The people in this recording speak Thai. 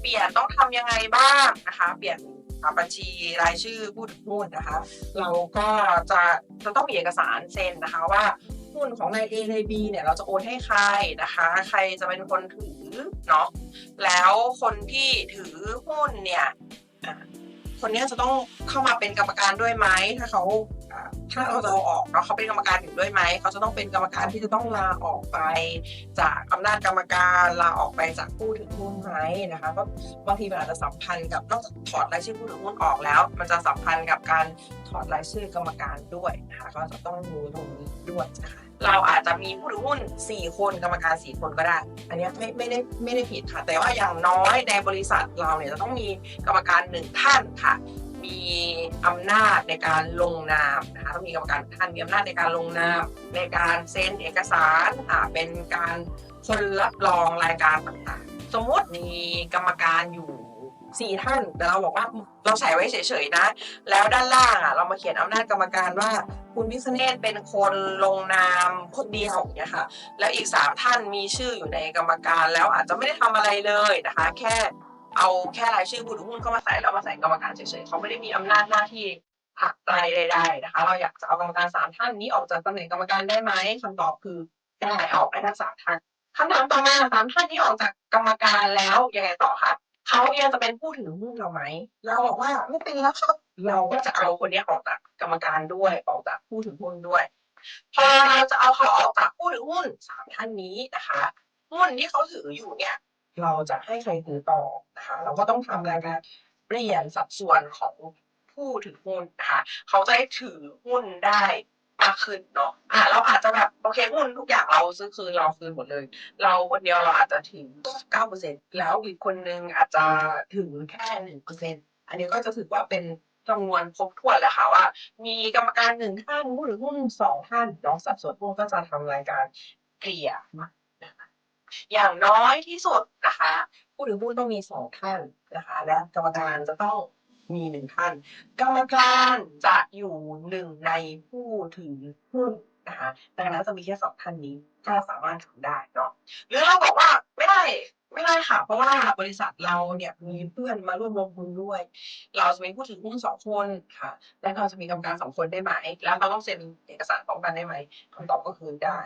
เปลี่ยนต้องทำยังไงบ้างนะคะ เปลี่ยนบัญชีรายชื่อผู้ถือหุ้นนะคะ เราก็จะจะต้องมีเอกสารเซ็นนะคะว่าหุ้นของนาย A นาย B เนี่ยเราจะโอนให้ใครนะคะ ใครจะเป็นคนถือเนาะแล้วคนที่ถือหุ้นเนี่ยคนนี้จะต้องเข้ามาเป็นกรรมการด้วยไหมถ้าเขา ถ้าเราจะเอาออกเนาะเขาเป็นกรรมการอยู่ด้วยไหมเขาจะต้องเป็นกรรมการที่จะต้องลาออกไป จากอำนาจกรรมการลาออกไปจากผู้ถือหุ้นไหมนะคะก็บางทีมันอาจจะสัมพันธ์กับนอกจากถอดรายชื่อผู้ถือหุ้นออกแล้ว มันจะสัมพันธ์กับการถอดรายชื่อกรรมการด้วยนะคะก็จะต้องรู้ตรงนี้ด้วยนะคะเราอาจจะมีผู้ถือหุ้น 4 คนกรรมการ 4 คนก็ได้ อันนี้ไม่ไม่ได้ไม่ได้ผิดค่ะ แต่ว่าอย่างน้อยในบริษัทเราเนี่ยจะต้องมีกรรมการหนึ่งท่านค่ะ มีอำนาจในการลงนามนะคะต้องมีกรรมการท่านมีอำนาจในการลงนาม ในการเซ็นเอกสารอ่าเป็นการคนรับรองรายการต่างๆ สมมติมีกรรมการอยู่สี่ท่าน แต่เราบอกว่าเราใส่ไว้เฉยๆนะ แล้วด้านล่างอะ เรามาเขียนอำนาจกรรมการว่า คุณพิษเนศเป็นคนลงนามคนเดียวเนี่ยค่ะ แล้วอีกสามท่านมีชื่ออยู่ในกรรมการแล้วอาจจะไม่ได้ทำอะไรเลยนะคะ แค่ เอาแค่รายชื่อผู้ถือหุ้นเข้ามาใส่แล้วมาใส่กรรมการเฉยๆเขาไม่ได้มีอำนาจหน้าที่ผักอะไรใดๆนะคะ เราอยากจะเอากรรมการสามท่านนี้ออกจากตำแหน่งกรรมการได้ไหมคำตอบคือได้ออกได้ทั้งสามท่านคำถามต่อมาสามท่านนี้ออกจากกรรมการแล้วยังไงต่อคะเขายังจะเป็นผู้ถือหุ้นเราไหมเราบอกว่าไม่เป็นแล้วครับเราก็จะเอาคนนี้ออกจากกรรมการด้วยออกจากผู้ถือหุ้นด้วยพอเราจะเอาเขาออกจากผู้ถือหุ้นสามท่านนี้นะคะหุ้นที่เขาถืออยู่เนี่ย เราจะให้ใครถือต่อนะคะเราก็ต้องทำรายการเปลี่ยนสัดส่วนของผู้ถือหุ้นนะคะเขาจะได้ถือหุ้นได้มากขึ้นเนาะอะเราอาจจะแบบโอเคหุ้นทุกอย่างเราซื้อคืนเราคืนหมดเลย เราคนเดียวเราอาจจะถือเก้าเปอร์เซ็นแล้วอีกคนนึงอาจจะถือแค่หนึ่งเปอร์เซ็นอันนี้ก็จะถือว่าเป็นจำนวนครบถ้วนแล้วค่ะว่า มีกรรมการหนึ่งท่านผู้ถือหุ้นสองท่านน้องสัดส่วนพวกก็จะทำรายการเกลี่ยมา อย่างน้อยที่สุดนะคะผู้ถือหุ้นต้องมีสองท่านนะคะและกรรมการจะต้องมีหนึ่งท่าน กรรมการจะอยู่หนึ่งในผู้ถือหุ้นนะคะดังนั้นจะมีแค่สองท่านนี้ก็สามารถทำได้เนาะหรือเราบอกว่าไม่ได้ไม่ได้ค่ะ เพราะว่าบริษัทเราเนี่ยมีเพื่อนมาร่วมลงทุนด้วย เราจะมีผู้ถือหุ้นสองคนค่ะ และเราจะมีกรรมการสองคนได้ไหม แล้วเราต้องเซ็นเอกสารพร้อมกันได้ไหมคำตอบก็คือได้